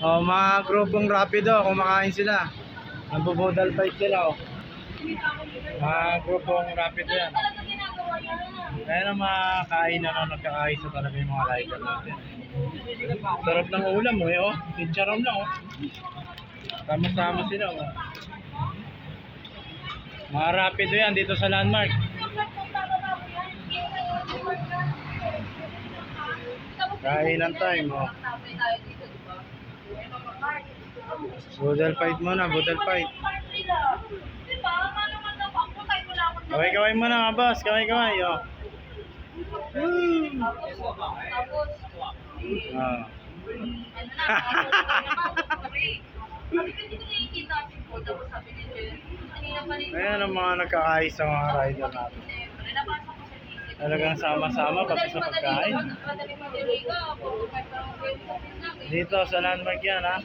Oh, mga grupong rapido, kumakain sila. Nambubudal fight sila, oh. Mga grupong rapido yan. Kaya na mga kainan na nagkakaisa talaga yung mga rider natin. Sarap ng ulam, oh, eh, oh. Chicharon lang, oh. Sama-sama sila, oh. Mga rapido yan dito sa landmark. Kainan time, oh. Budal fight muna, budal fight. Kaway-kaway muna, mga boss. Kaway-kaway, oh. Ah. Ayan ang mga nagkakais sa mga rider natin. Talagang sama-sama pati sa pagkain. Dito sa landmark yan, ha?